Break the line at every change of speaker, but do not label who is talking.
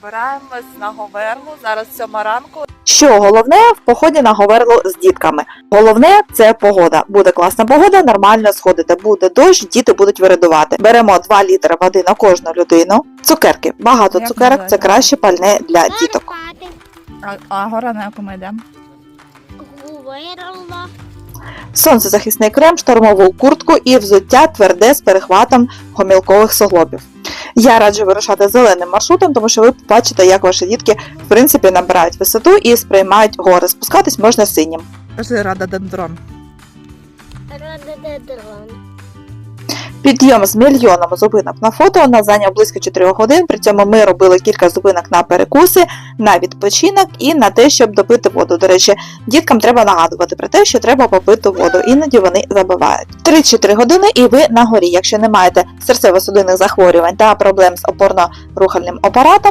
Збираємось на Говерлу. Зараз сьома ранку.
Що головне в поході на Говерлу з дітками? Головне це погода. Буде класна погода, нормально сходите. Буде дощ, діти будуть виридувати. Беремо 2 літри води на кожну людину. Цукерки. Багато
Як
цукерок це краще пальне для діток.
А, а гора на яку ми йдемо?
Гуверла,
Сонцезахисний крем, штормову куртку і взуття тверде з перехватом гомілкових суглобів. Я раджу вирушати зеленим маршрутом, тому що ви побачите, як ваші дітки в принципі набирають висоту і сприймають гори. Спускатись можна синім.
Кажи рада дендрон.
Рододендрон,
Підйом з мільйоном зупинок на фото нас зайняв близько 4 годин. При цьому ми робили кілька зупинок на перекуси, на відпочинок і на те, щоб допити воду. До речі, діткам треба нагадувати про те, що треба попити воду. Іноді вони забувають. 3-4 години і ви на горі. Якщо не маєте серцево-судинних захворювань та проблем з опорно-рухальним апаратом,